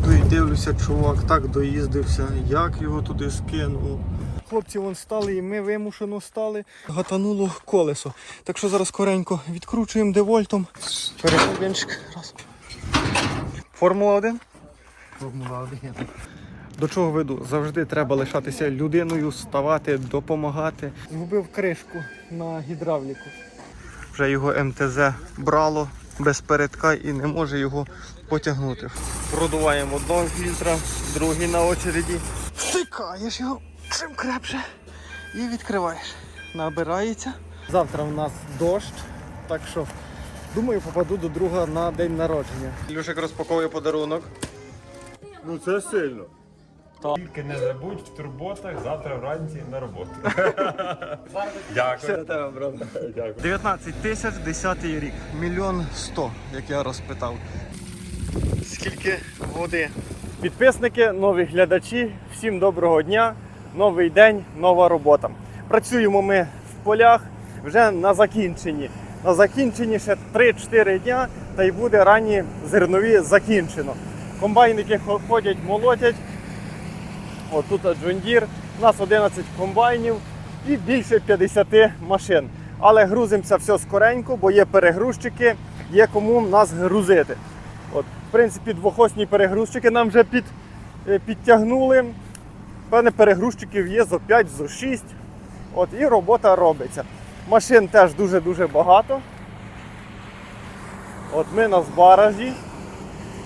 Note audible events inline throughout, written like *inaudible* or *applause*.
Їду і дивлюся, чувак так доїздився, як його туди скинув. Хлопці вон стали і ми вимушено стали. Гатануло колесо. Так що зараз скоренько відкручуємо девольтом. Раз. Формула 1. Формула 1. До чого веду? Завжди треба лишатися людиною, ставати, допомагати. Згубив кришку на гідравліку. Вже його МТЗ брало без передка і не може його потягнути. Продуваємо одного фільтра, другий на очереді. Втикаєш його чим крепше і відкриваєш. Набирається. Завтра у нас дощ, так що думаю, попаду до друга на день народження. Люшик розпаковує подарунок. Ну це сильно. Тільки не забудь в турботах завтра вранці на роботу. *laughs* Дякую. 19 тисяч 10 рік. Мільйон сто, як я розпитав. Скільки води? Підписники, нові глядачі, всім доброго дня, новий день, нова робота. Працюємо ми в полях вже на закінченні. На закінченні ще 3-4 дня, та й буде ранні зернові закінчено. Комбайники ходять, молотять. От тут Джондір, у нас 11 комбайнів і більше 50 машин. Але грузимося все скоренько, бо є перегрузчики, є кому нас грузити. От, в принципі, двохосні перегрузчики нам вже під, е, підтягнули. Певне, перегрузчиків є зо 5, зо 6. От, і робота робиться. Машин теж дуже-дуже багато. От ми на збаражі.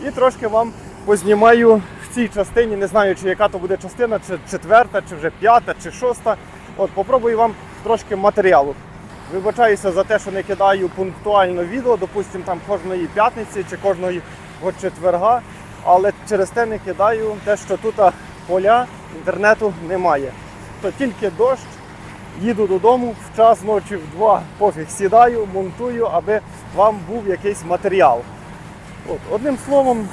І трошки вам познімаю в цій частині. Не знаю, чи яка то буде частина, чи четверта, чи вже п'ята, чи шоста. От попробую вам трошки матеріалу. Вибачаюся за те, що не кидаю пунктуально відео, допустимо, там кожної п'ятниці чи кожної от четверга. Але через те не кидаю те, що тут поля інтернету немає. То тільки дощ, їду додому в час ночі в два пофіг сідаю, монтую, аби вам був якийсь матеріал. От, одним словом,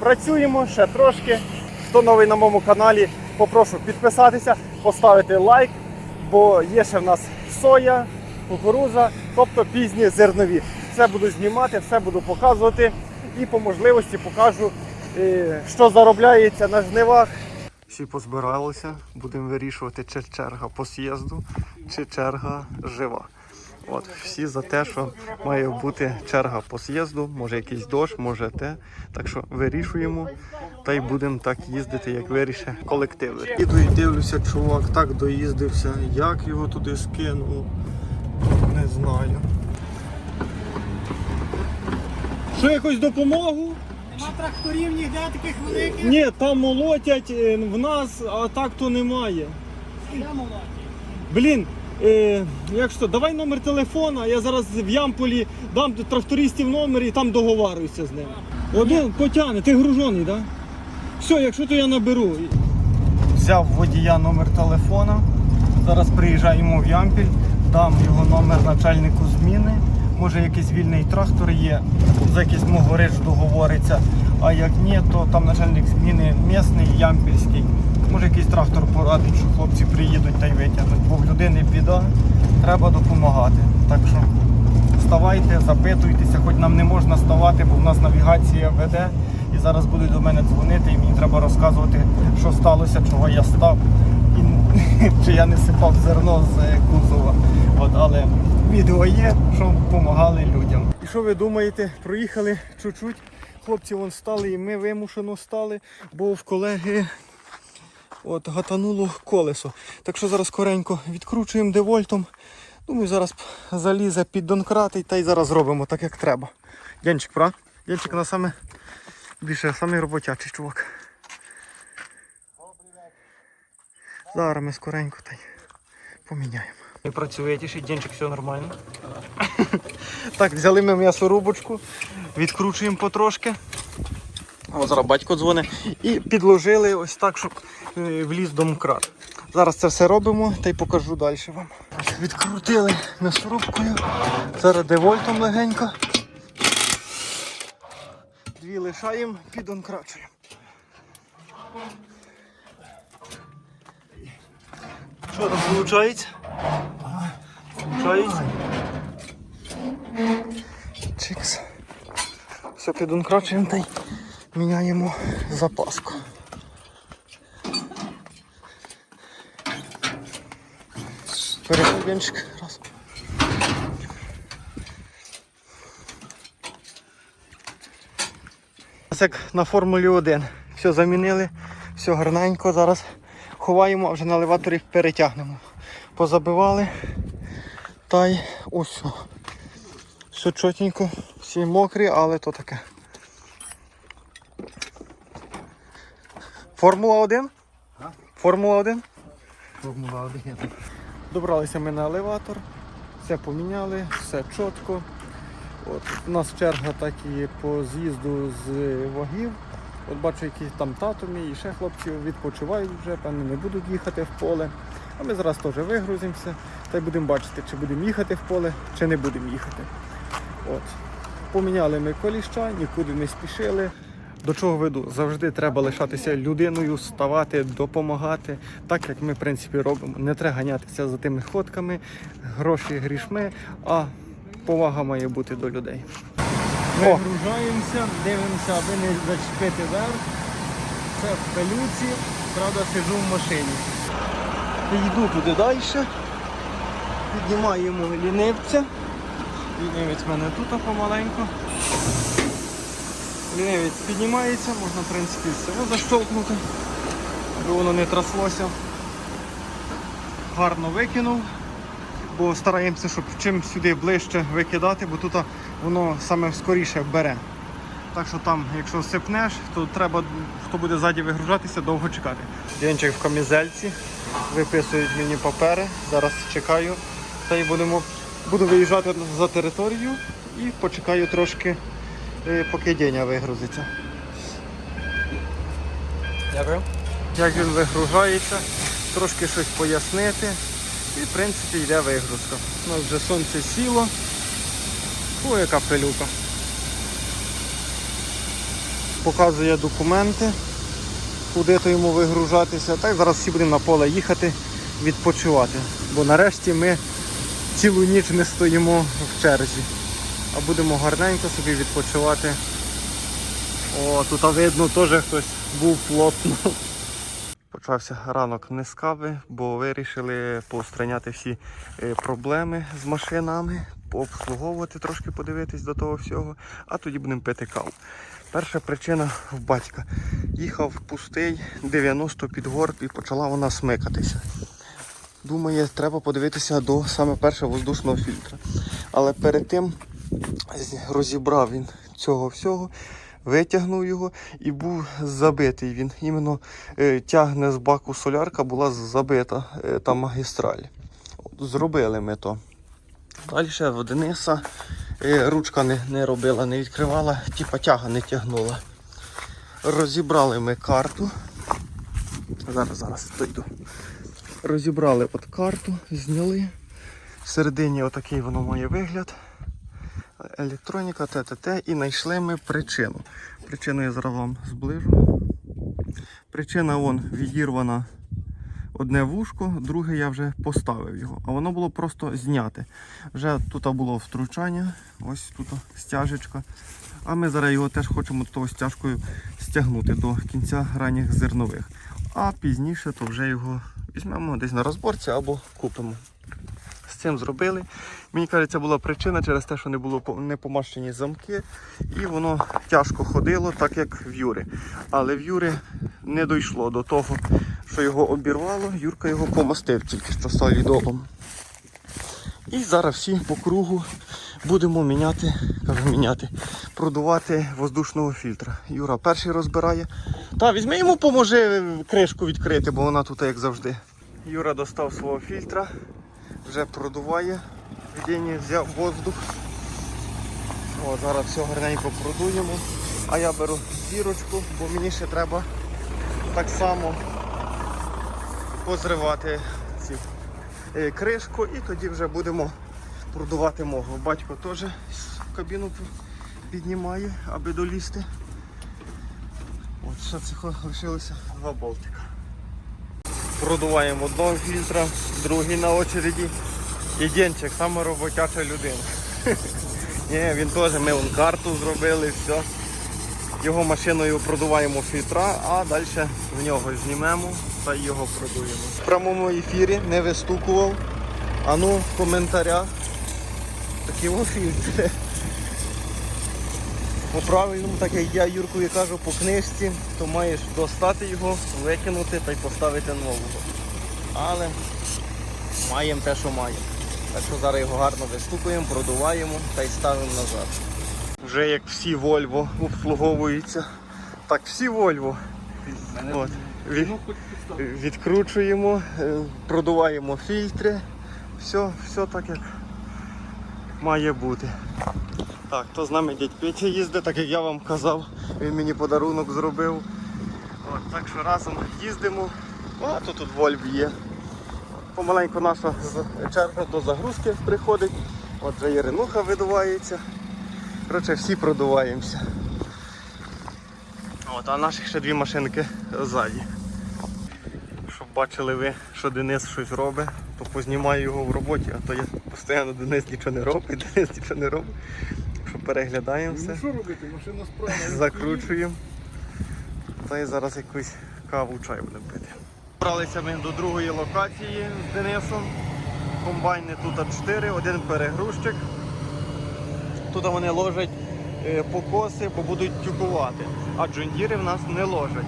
працюємо ще трошки. Хто новий на моєму каналі, попрошу підписатися, поставити лайк, бо є ще в нас соя, кукуруза, тобто пізні зернові. Все буду знімати, все буду показувати і по можливості покажу, е, що заробляється на жнивах. Всі позбиралися, будемо вирішувати, чи черга по з'їзду, чи черга жива. От, всі за те, що має бути черга по з'їзду, може якийсь дощ, може те. Так що вирішуємо та й будемо так їздити, як вирішить колектив. Іду і дивлюся, чувак так доїздився, як його туди скинув. Не знаю. Що якусь допомогу? Нема тракторів ніде таких великих. Ні, там молотять е, в нас, а так то немає. Я молодь. Блін, е, як що, давай номер телефона, я зараз в Ямполі дам трактористів номер і там договарююся з ним. Один потягне, ти гружений, так? Да? Все, якщо то я наберу. Взяв водія номер телефона. Зараз приїжджаємо в Ямпіль, дам його номер начальнику зміни. Може якийсь вільний трактор є, за якийсь могорич договориться. А як ні, то там начальник зміни місний, ямпільський. Може якийсь трактор порадить, що хлопці приїдуть та й витягнуть. Бо в людини біда, треба допомагати. Так що вставайте, запитуйтеся, хоч нам не можна ставати, бо в нас навігація веде. І зараз будуть до мене дзвонити, і мені треба розказувати, що сталося, чого я став, і *laughs* чи я не сипав зерно з е, кузова. От, але відео є, що допомагали людям. І що ви думаєте? Проїхали чуть-чуть. Хлопці вон стали, і ми вимушено стали, бо в колеги от, гатануло колесо. Так що зараз коренько відкручуємо девольтом. Думаю, зараз залізе під донкрат і та й зараз зробимо так, як треба. Янчик, пра? Янчик на саме більше самий роботячий чувак. Зараз ми скоренько та й поміняємо. Не працює тішить, Денчик, все нормально. *laughs* так, взяли ми м'ясорубочку, відкручуємо потрошки. О, зараз батько дзвонить. І підложили ось так, щоб е, вліз домкрат. Зараз це все робимо та й покажу далі вам. Відкрутили м'ясорубкою. Зараз девольтом легенько. Дві лишаємо, підонкрачуємо. Що там виходить? Виходить? Чикс. Все підонкрачуємо та й Міняємо запаску. Переходинчик. Раз. Ось як на Формулі 1. Все замінили, все гарненько. Зараз ховаємо, а вже на елеваторі перетягнемо. Позабивали. Та й ось. все. Чотенько, всі мокрі, але то таке. Формула 1? Формула 1? Формула 1. Добралися ми на елеватор, все поміняли, все чітко. От, у нас черга так і по з'їзду з вагів. От бачу, які там тато мій і ще хлопці відпочивають вже, певно, не будуть їхати в поле. А ми зараз теж вигрузимося та й будемо бачити, чи будемо їхати в поле, чи не будемо їхати. От. Поміняли ми коліща, нікуди не спішили. До чого веду? Завжди треба лишатися людиною, ставати, допомагати, так як ми в принципі робимо. Не треба ганятися за тими ходками, гроші грішми, а повага має бути до людей. Вигружаємося, дивимося, аби не зачепити верх. Це в пилюці, правда, сижу в машині. Йду туди далі. Піднімаємо лінивця. Лінивець в мене тут помаленьку. Лінивець піднімається, можна в принципі все защолкнути, аби воно не траслося. Гарно викинув, бо стараємося, щоб чим сюди ближче викидати, бо тут воно саме скоріше бере. Так що там, якщо сипнеш, то треба, хто буде ззаді вигружатися, довго чекати. Денчик в камізельці, виписують мені папери, зараз чекаю. Та й будемо, буду виїжджати за територію і почекаю трошки, е, поки Деня вигрузиться. Дякую. Як він вигружається, трошки щось пояснити. І в принципі йде вигрузка. У нас вже сонце сіло. О, яка пилюка показує документи, куди то йому вигружатися. Так зараз всі будемо на поле їхати, відпочивати. Бо нарешті ми цілу ніч не стоїмо в черзі, а будемо гарненько собі відпочивати. О, тут видно теж хтось був плотно. Почався ранок не з кави, бо вирішили поустраняти всі е, проблеми з машинами, пообслуговувати, трошки подивитись до того всього, а тоді будемо пити каву. Перша причина в батька. Їхав пустий 90 під горб і почала вона смикатися. Думає, треба подивитися до саме першого воздушного фільтра. Але перед тим розібрав він цього всього, витягнув його і був забитий. Він іменно е, тягне з баку солярка, була забита е, та магістраль. От, Зробили ми то. Далі в Дениса ручка не, не робила, не відкривала, типа тяга не тягнула. Розібрали ми карту. Зараз, зараз дойду. Розібрали от карту, зняли. Всередині отакий воно має вигляд. Електроніка, ТТТ і знайшли ми причину. Причину я зараз вам зближу. Причина вон відірвана одне вушко, друге я вже поставив його, а воно було просто зняте. Вже тут було втручання, ось тут стяжечка. А ми зараз його теж хочемо того стяжкою стягнути до кінця ранніх зернових. А пізніше то вже його візьмемо десь на розборці або купимо. Цим зробили. Мені кажеться, була причина через те, що не було не помащені замки, і воно тяжко ходило, так як в Юри. Але в Юри не дійшло до того, що його обірвало. Юрка його помастив тільки що солідолом. І зараз всі по кругу будемо міняти, кажу міняти, продувати воздушного фільтра. Юра перший розбирає. Та візьми йому поможи кришку відкрити, бо вона тут як завжди. Юра достав свого фільтра, вже продуває. Дені взяв воздух. О, зараз все гарненько продуємо. А я беру зірочку, бо мені ще треба так само позривати ці е, кришку і тоді вже будемо продувати мого. Батько теж кабіну піднімає, аби долізти. От ще цього лишилося два болтика. Продуваємо одного фільтра, другий на очереді. І Денчик, саме роботяча людина. *laughs* Ні, він теж, ми вон карту зробили, все. його машиною продуваємо фільтра, а далі в нього знімемо та його продуємо. В прямому ефірі не вистукував. А ну в коментарях. Такі фільтри. По правильному, так як я Юркові кажу по книжці, то маєш достати його, викинути та й поставити нового. Але маємо те, що маємо. Так що зараз його гарно вистукуємо, продуваємо та й ставимо назад. Вже як всі Volvo обслуговуються. Так, всі Volvo. От. Від, відкручуємо, е, продуваємо фільтри. Все, все так як має бути. Так, то з нами дядь Петя їздить, так як я вам казав, він мені подарунок зробив. От, так що разом їздимо. А то тут Вольв є. Помаленьку наша черга до загрузки приходить. От вже Іринуха видувається. Коротше, всі продуваємося. От, а наших ще дві машинки ззаді. Щоб бачили ви, що Денис щось робить, то познімаю його в роботі, а то я постійно Денис нічого не робить, *laughs* Денис нічого не робить. Що переглядаємо все, Ну що робити? Машина справа. закручуємо. Та й зараз якусь каву чай будемо пити. Добралися ми до другої локації з Денисом. Комбайни тут 4, один перегрузчик. Тут вони ложать е, покоси, бо будуть тюкувати, а джундіри в нас не ложать.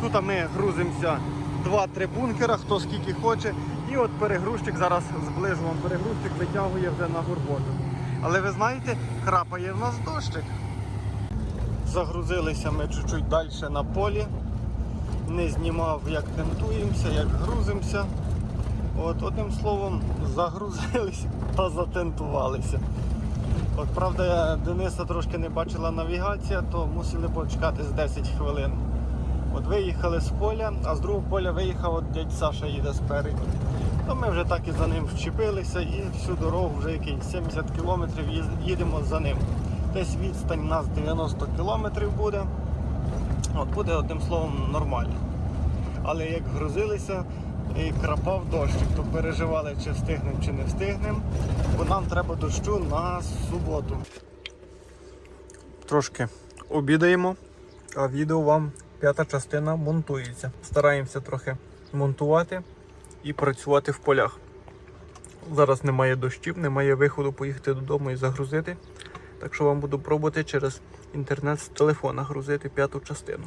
Тут ми грузимося 2-3 бункера, хто скільки хоче. І от перегрузчик, зараз зближу вам перегрузчик витягує вже на горботу. Але ви знаєте, храпає в нас дощик. Загрузилися ми чуть-чуть далі на полі. Не знімав, як тентуємося, як грузимося. От, одним словом, загрузилися та затентувалися. От, правда, Дениса трошки не бачила навігація, то мусили почекати з 10 хвилин. От виїхали з поля, а з другого поля виїхав от дядь Саша їде спереду. То ми вже так і за ним вчепилися і всю дорогу вже якийсь 70 кілометрів їдемо за ним. Десь відстань у нас 90 кілометрів буде. От буде одним словом нормально. Але як грузилися і крапав дощик, то переживали, чи встигнемо, чи не встигнемо, бо нам треба дощу на суботу. Трошки обідаємо, а відео вам п'ята частина монтується. Стараємося трохи монтувати і працювати в полях. Зараз немає дощів, немає виходу поїхати додому і загрузити. Так що вам буду пробувати через інтернет з телефона грузити п'яту частину.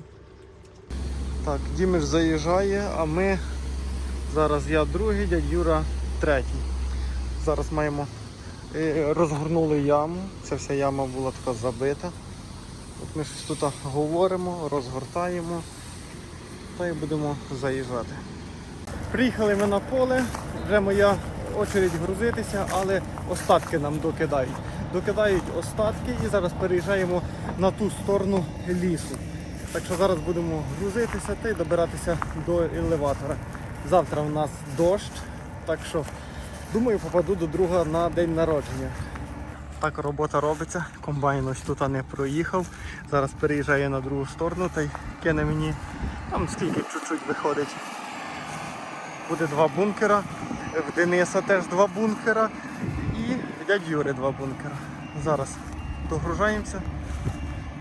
Так, Дімиш заїжджає, а ми зараз я другий, дядь Юра третій. Зараз маємо е, розгорнули яму. Ця вся яма була така забита. От ми щось тут говоримо, розгортаємо та й будемо заїжджати. Приїхали ми на поле, вже моя очередь грузитися, але остатки нам докидають. Докидають остатки і зараз переїжджаємо на ту сторону лісу. Так що зараз будемо грузитися та й добиратися до елеватора. Завтра у нас дощ, так що думаю попаду до друга на день народження. Так робота робиться, комбайн ось тут не проїхав. Зараз переїжджає на другу сторону та й кине мені там скільки чуть-чуть виходить. Буде два бункера, в Дениса теж два бункера і в дядь Юри два бункера. Зараз догружаємося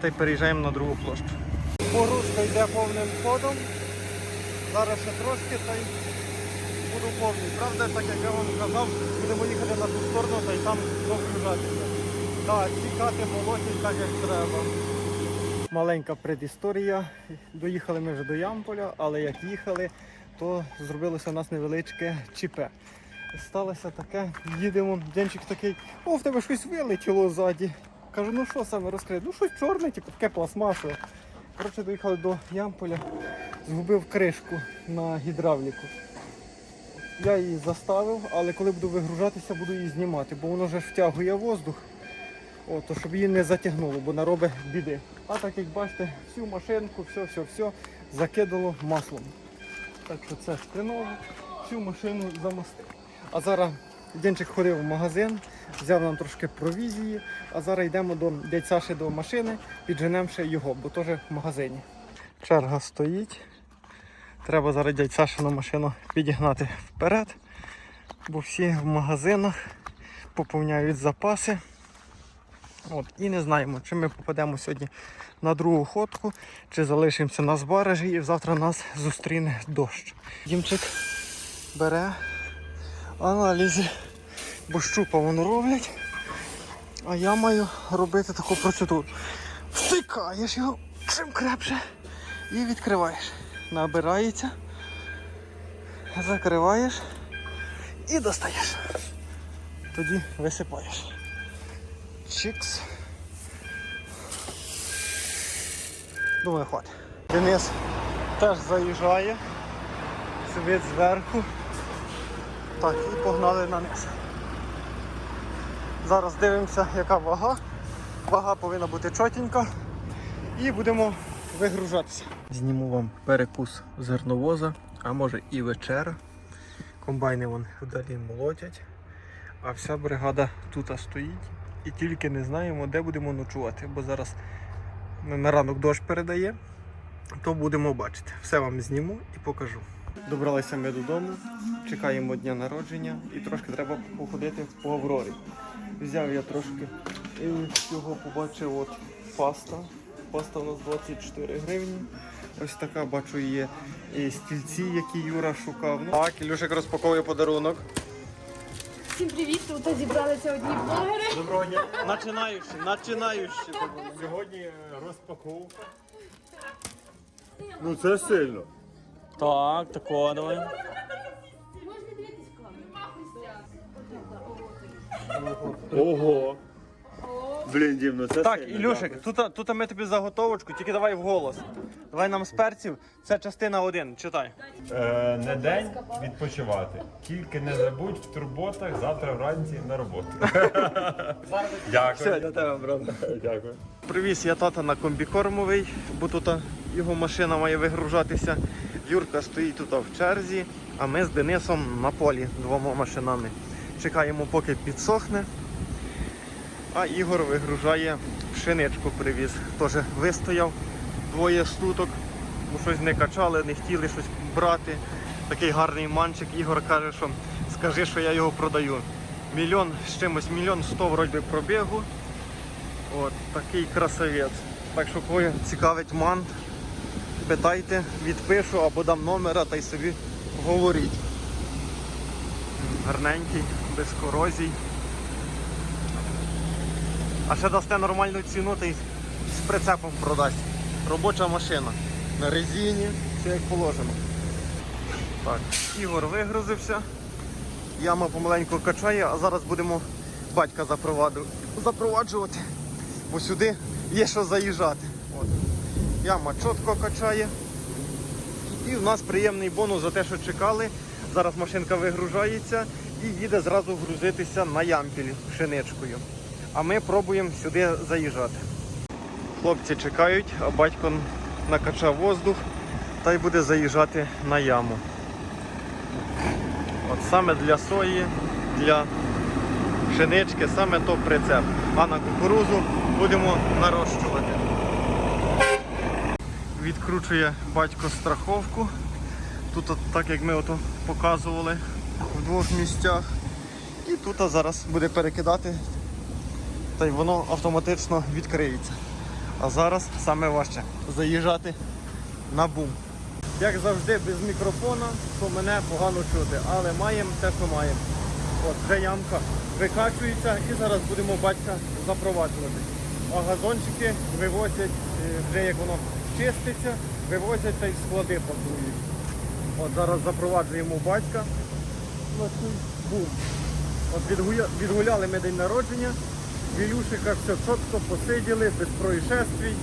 та й переїжджаємо на другу площу. Погрузка йде повним ходом. Зараз ще трошки та й буду повний. Правда, так як я вам казав, будемо їхати на ту сторону та й там догружатися. Так, тікати молотять так як треба. Маленька предісторія. Доїхали ми вже до Ямполя, але як їхали, то зробилося у нас невеличке ЧП. Сталося таке, їдемо, денчик такий, о, в тебе щось вилетіло ззаді. Кажу, ну що саме розкрити? Ну щось чорне, типу таке пластмасове. Коротше, доїхали до Ямполя, згубив кришку на гідравліку. Я її заставив, але коли буду вигружатися, буду її знімати, бо воно вже втягує воздух. О, то щоб її не затягнуло, бо наробить біди. А так як бачите, всю машинку, все-все-все закидало маслом. Так що це хреново, всю машину замостив. А зараз Денчик ходив в магазин, взяв нам трошки провізії, а зараз йдемо до дядь Саші до машини, підженемо ще його, бо теж в магазині. Черга стоїть. Треба зараз дядь Сашину машину підігнати вперед, бо всі в магазинах поповняють запаси. От, і не знаємо, чи ми попадемо сьогодні на другу ходку, чи залишимося на збережі і завтра нас зустріне дощ. Дімчик бере аналізи, бо щупа воно роблять. А я маю робити таку процедуру. Втикаєш його чим крепше і відкриваєш. Набирається, закриваєш і достаєш. Тоді висипаєш. Чикс. Думаю, хватить. Денис теж заїжджає. Світ зверху. Так, і погнали на низ. Зараз дивимося, яка вага. Вага повинна бути чотенька. І будемо вигружатися. Зніму вам перекус зерновоза, а може і вечера. Комбайни вон вдалі молотять. А вся бригада тут стоїть і тільки не знаємо, де будемо ночувати, бо зараз на ранок дощ передає, то будемо бачити. Все вам зніму і покажу. Добралися ми додому, чекаємо дня народження і трошки треба походити по Аврорі. Взяв я трошки і цього побачив от паста. Паста у нас 24 гривні. Ось така бачу є і стільці, які Юра шукав. Ну, Так, Ілюшик розпаковує подарунок. Всім привіт! Тут зібралися одні блогери. Доброго дня. Начинаючи, начинаючи. Сьогодні розпаковка. Ну це сильно. Так, такого давай. Можна дивитись камеру. Ого. Блін, Дім, ну це Так, сильно. Ілюшик, тут, тут ми тобі заготовочку, тільки давай вголос. Давай нам з перців. Це частина 1, читай. Е, не день відпочивати. Тільки не забудь в турботах завтра вранці на роботу. *laughs* Дякую. для тебе, брат. Дякую. Привіз я тата на комбікормовий, бо тут його машина має вигружатися. Юрка стоїть тут в черзі, а ми з Денисом на полі двома машинами. Чекаємо, поки підсохне. А Ігор вигружає пшеничку привіз. Теж вистояв двоє суток, бо щось не качали, не хотіли щось брати. Такий гарний манчик. Ігор каже, що скажи, що я його продаю. Мільйон з чимось, мільйон сто вроді пробігу. От такий красавець. Так що кого цікавить мант, питайте, відпишу або дам номера та й собі говоріть. Гарненький, без корозій. А ще дасте нормальну ціну та й з прицепом продасть. Робоча машина. На резині, все як положено. Так, Ігор вигрузився. Яма помаленьку качає, а зараз будемо батька запроваджувати. Бо сюди є що заїжджати. От. Яма чітко качає. І в нас приємний бонус за те, що чекали. Зараз машинка вигружається і їде зразу грузитися на ямпіль пшеничкою. А ми пробуємо сюди заїжджати. Хлопці чекають, а батько накачав воздух та й буде заїжджати на яму. От саме для сої, для пшенички, саме то прицеп. А на кукурузу будемо нарощувати. Відкручує батько страховку. Тут, от, так як ми показували в двох місцях. І тут зараз буде перекидати, та й воно автоматично відкриється. А зараз саме важче заїжджати на бум. Як завжди, без мікрофона, то мене погано чути, але маємо те, що маємо. От вже ямка викачується і зараз будемо батька запроваджувати. А газончики вивозять, е, вже як воно чиститься, вивозять та й склади пакують. От зараз запроваджуємо батька бум. От відгуляли ми день народження, в Ілюшика все чітко посиділи, без происшествій.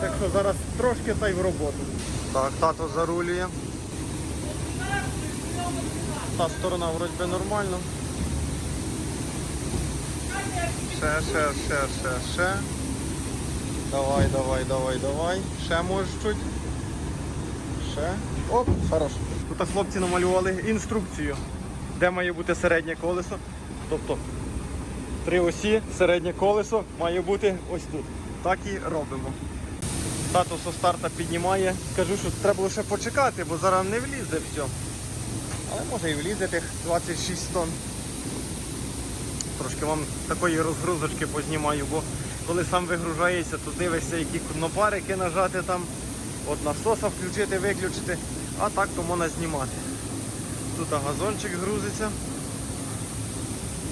Так що зараз трошки та й в роботу. Так, тато зарулює. Та сторона вроді би нормально. Ще, ще, ще, ще, ще. Давай, давай, давай, давай. Ще можеш чуть. Ще. Оп, хорош. Тут хлопці намалювали інструкцію, де має бути середнє колесо. Тобто три осі, середнє колесо має бути ось тут. Так і робимо. Тато со старта піднімає. Кажу, що треба лише почекати, бо зараз не влізе все. Але може і влізе тих 26 тонн. Трошки вам такої розгрузочки познімаю, бо коли сам вигружаєшся, то дивишся, які кнопарики нажати там, от насоса включити, виключити, а так то можна знімати. Тут газончик грузиться,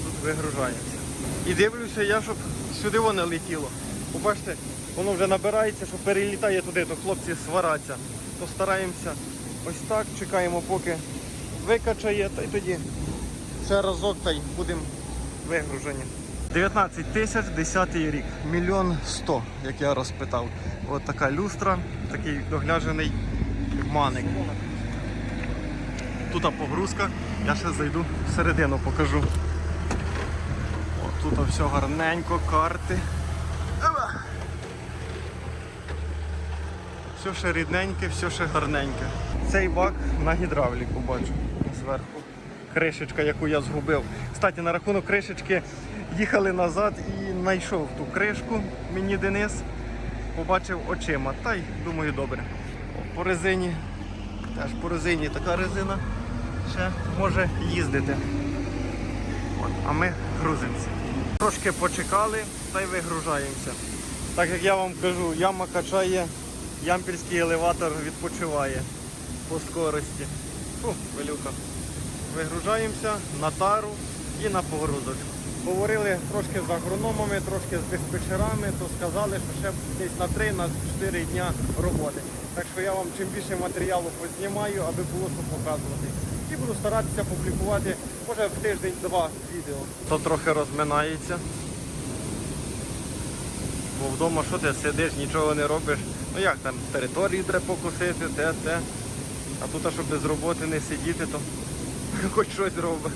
тут вигружаємося. І дивлюся я, щоб сюди воно летіло. Побачите, воно вже набирається, що перелітає туди, то хлопці свараться. То стараємося ось так, чекаємо, поки викачає, та й тоді ще разок та й будемо вигружені. 19 тисяч, 10 рік, мільйон сто, як я розпитав. От така люстра, такий догляджений маник. Тут погрузка, я ще зайду всередину, покажу. Тут все гарненько, карти. Все ще рідненьке, все ще гарненьке. Цей бак на гідравліку бачу зверху. Кришечка, яку я згубив. Кстати, на рахунок кришечки їхали назад і знайшов ту кришку мені Денис. Побачив очима. Та й думаю, добре. По резині. Теж по резині така резина ще може їздити. От, а ми грузимося. Трошки почекали та й вигружаємося. Так як я вам кажу, яма качає, ямпільський елеватор відпочиває по скорості. Фу, велюка. Вигружаємося на тару і на погрузочку. Говорили трошки з агрономами, трошки з диспетчерами, то сказали, що ще десь на 3 на 4 дня роботи. Так що я вам чим більше матеріалу познімаю, аби було що показувати. І буду старатися публікувати, може в тиждень-два відео. То трохи розминається. Бо вдома що ти сидиш, нічого не робиш. Ну як там, територію треба покусити, те, те. А тут, а щоб без роботи не сидіти, то *laughs* хоч щось робить.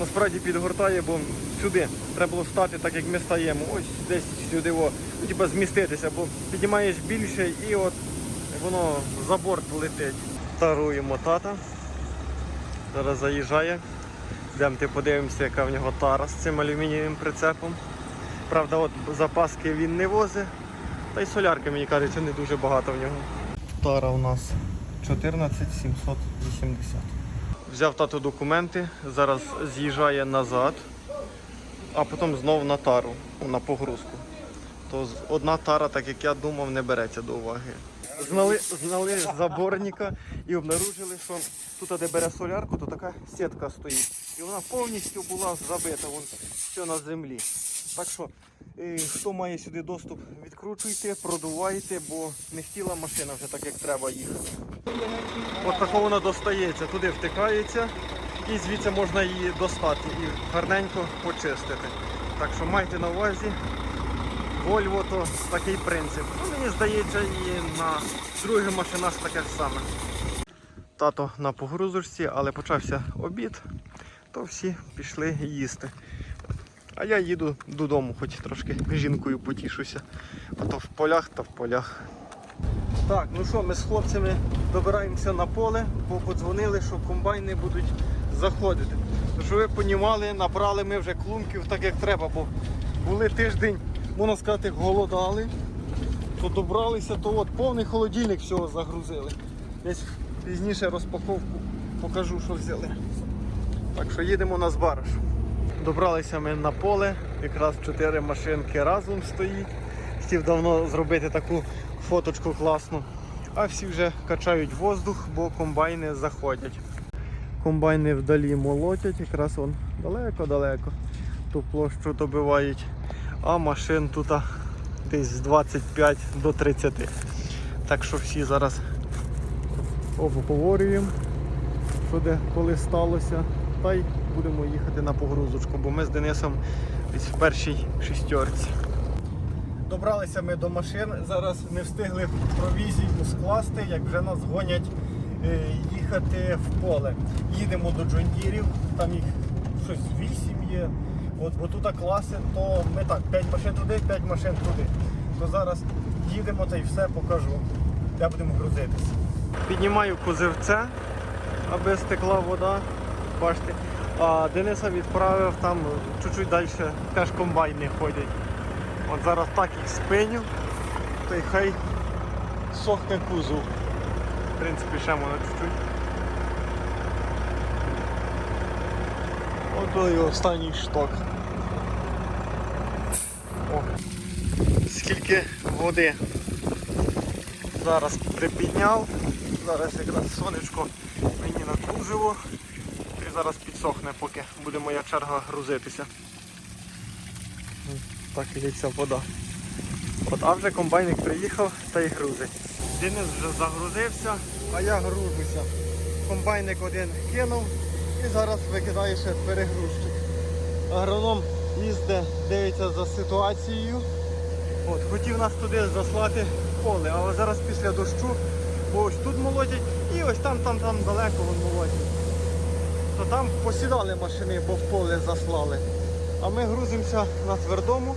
Насправді підгортає, бо сюди треба було стати так, як ми стаємо. Ось десь сюди, о, ну, типа зміститися, бо піднімаєш більше і от воно за борт летить. Таруємо тата. Зараз заїжджає. Йдемте подивимося, яка в нього тара з цим алюмінієвим прицепом. Правда, от запаски він не возить. Та й солярки, мені кажеться, не дуже багато в нього. Тара у нас 14780. Взяв тато документи, зараз з'їжджає назад, а потім знов на тару, на погрузку. То одна тара, так як я думав, не береться до уваги. Знали, знали заборника і обнаружили, що тут, де бере солярку, то така сітка стоїть. І вона повністю була забита, вон, все на землі. Так що, е, хто має сюди доступ, відкручуйте, продувайте, бо не хотіла машина вже так, як треба їхати. От тако вона достається, туди втикається і звідси можна її достати і гарненько почистити. Так що майте на увазі, Volvo то такий принцип. Ну, мені здається, і на других машинах таке ж саме. Тато на погрузочці, але почався обід, то всі пішли їсти. А я їду додому, хоч трошки жінкою потішуся. А то в полях та в полях. Так, ну що, ми з хлопцями добираємося на поле, бо подзвонили, що комбайни будуть заходити. Щоб ви понімали, набрали ми вже клунків так як треба, бо були тиждень, можна сказати, голодали, то добралися, то от повний холодильник всього загрузили. Десь пізніше розпаковку покажу, що взяли. Так що їдемо на збараж. Добралися ми на поле, якраз чотири машинки разом стоїть. Хотів давно зробити таку фоточку класну. А всі вже качають воздух, бо комбайни заходять. Комбайни вдалі молотять, якраз вон далеко-далеко ту площу добивають. А машин тут десь з 25 до 30. Так що всі зараз обговорюємо, що де коли сталося. Та й будемо їхати на погрузочку, бо ми з Денисом в першій шістерці. Добралися ми до машин, зараз не встигли провізію скласти, як вже нас гонять е, їхати в поле. Їдемо до Джондірів, там їх щось 8 є. От, бо тут класи, то ми так, 5 машин туди, 5 машин туди. То зараз їдемо та й все покажу, де будемо грузитися. Піднімаю кузивце, аби стекла вода. Бачите. А Дениса відправив там чуть-чуть далі, теж комбайни ходять. От зараз так їх спиню, то й хай сохне кузов. В принципі, ще можна чуть-чуть. От той останній шток. О, скільки води зараз припідняв. Зараз якраз сонечко мені накружило. І зараз підсохне, поки буде моя черга грузитися. Так лється вода. От, а вже комбайник приїхав та й грузить. Денис вже загрузився, а я гружуся. Комбайник один кинув і зараз викидає ще перегрузчик. Агроном їздить, дивиться за ситуацією. От, хотів нас туди заслати поле, але зараз після дощу, бо ось тут молотять і ось там, там, там далеко вон молотять. То там посідали машини, бо в поле заслали. А ми грузимося на твердому,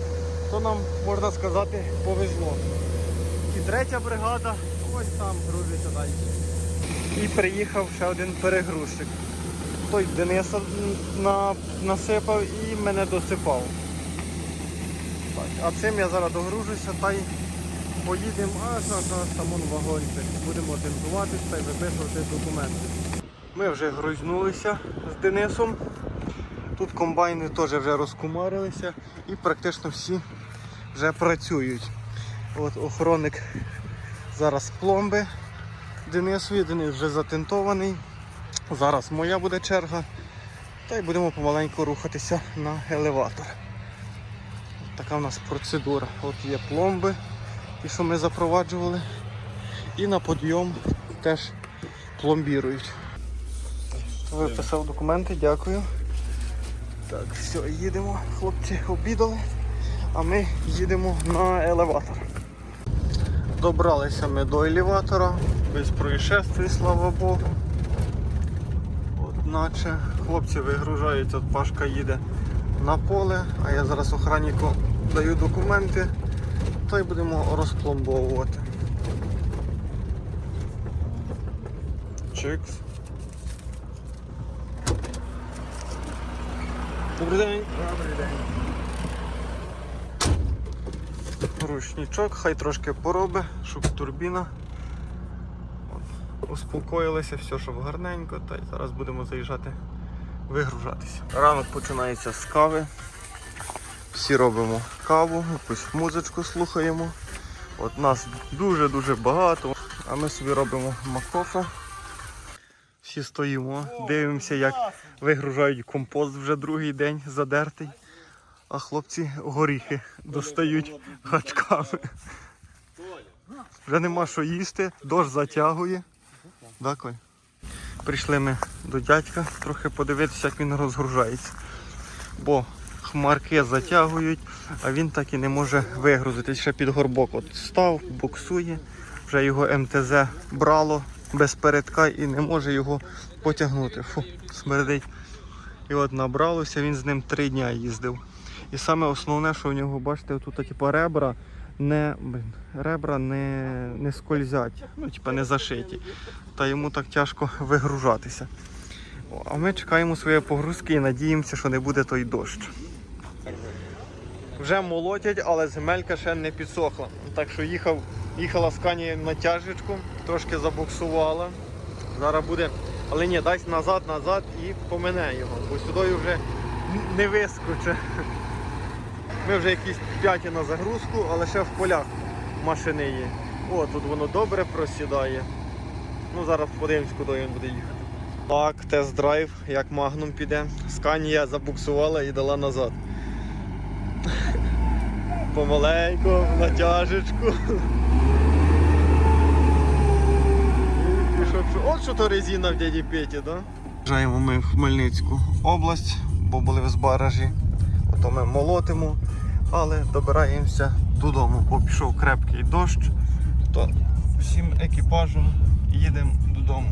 то нам, можна сказати, повезло. І третя бригада ось там грузиться далі. І приїхав ще один перегрузчик. Той Дениса на, насипав і мене досипав. Так, а цим я зараз догружуся та й поїдемо аж на, самон вагончик. Будемо тентуватися та й виписувати документи. Ми вже грузнулися з Денисом. Тут комбайни теж вже розкумарилися і практично всі вже працюють. От охоронник зараз пломби Денисові, Денис вже затентований. Зараз моя буде черга. Та й будемо помаленьку рухатися на елеватор. От така в нас процедура. От є пломби, ті, що ми запроваджували. І на подйом теж пломбірують. Виписав документи, дякую. Так, все, їдемо. Хлопці обідали, а ми їдемо на елеватор. Добралися ми до елеватора, без происшествий, слава Богу. Наче хлопці вигружаються, от Пашка їде на поле, а я зараз охраннику даю документи, то й будемо розпломбовувати. Чикс. Добрий день. Добрий день. Ручничок, хай трошки пороби, щоб турбіна от, успокоїлася, все, щоб гарненько, та й зараз будемо заїжджати вигружатися. Ранок починається з кави. Всі робимо каву, якусь музичку слухаємо. От нас дуже-дуже багато, а ми собі робимо макофе. Всі стоїмо, дивимося, як вигружають компост вже другий день задертий. А хлопці горіхи достають гачками. Вже нема що їсти, дощ затягує. Да? Прийшли ми до дядька трохи подивитися, як він розгружається. Бо хмарки затягують, а він так і не може вигрузитись. Ще під горбок от став, буксує. Вже його МТЗ брало без передка і не може його потягнути. Фу, смердить. І от набралося, він з ним три дня їздив. І саме основне, що в нього, бачите, тут типу, ребра не, ребра не, не скользять, ну, типу, не зашиті. Та йому так тяжко вигружатися. А ми чекаємо своєї погрузки і надіємося, що не буде той дощ. Вже молотять, але земелька ще не підсохла. Так що їхав, їхала скані на тяжечку, трошки забуксувала. Зараз буде, але ні, дасть назад, назад і помине його, бо сюди вже не вискоче. Ми вже якісь п'яті на загрузку, але ще в полях машини є. О, тут воно добре просідає. Ну зараз подивимось, куди він буде їхати. Так, тест-драйв, як магнум піде. Сканія забуксувала і дала назад. *laughs* Помаленьку, натяжечку. І От що то резина в дяді Петі? Да? Приїжджаємо ми в Хмельницьку область, бо були в Збаражі. Ото ми молотимо, але добираємося додому, бо пішов крепкий дощ, то всім екіпажем їдемо додому.